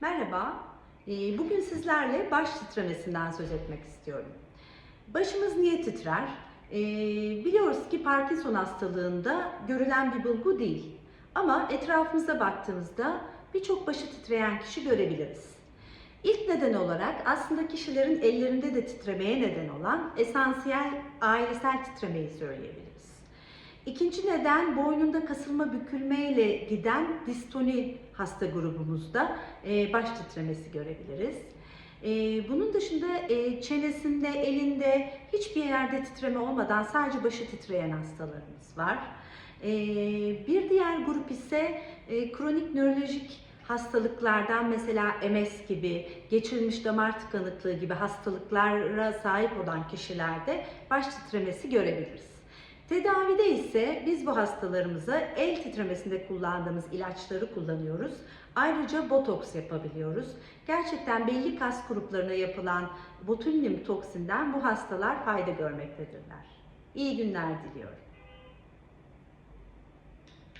Merhaba, Ee, bugün sizlerle baş titremesinden söz etmek istiyorum. Başımız niye titrer? Ee, Biliyoruz ki Parkinson hastalığında görülen bir bulgu değil. Ama etrafımıza baktığımızda birçok başı titreyen kişi görebiliriz. İlk neden olarak aslında kişilerin ellerinde de titremeye neden olan esansiyel ailesel titremeyi söyleyebiliriz. İkinci neden boynunda kasılma bükülmeyle giden distoni hasta grubumuzda e, baş titremesi görebiliriz. E, bunun dışında e, çenesinde, elinde hiçbir yerde titreme olmadan sadece başı titreyen hastalarımız var. E, bir diğer grup ise e, kronik nörolojik hastalıklardan mesela MS gibi, geçirilmiş damar tıkanıklığı gibi hastalıklara sahip olan kişilerde baş titremesi görebiliriz. Tedavide ise biz bu hastalarımıza el titremesinde kullandığımız ilaçları kullanıyoruz. Ayrıca botoks yapabiliyoruz. Gerçekten belli kas gruplarına yapılan botulinum toksinden bu hastalar fayda görmektedirler. İyi günler diliyorum.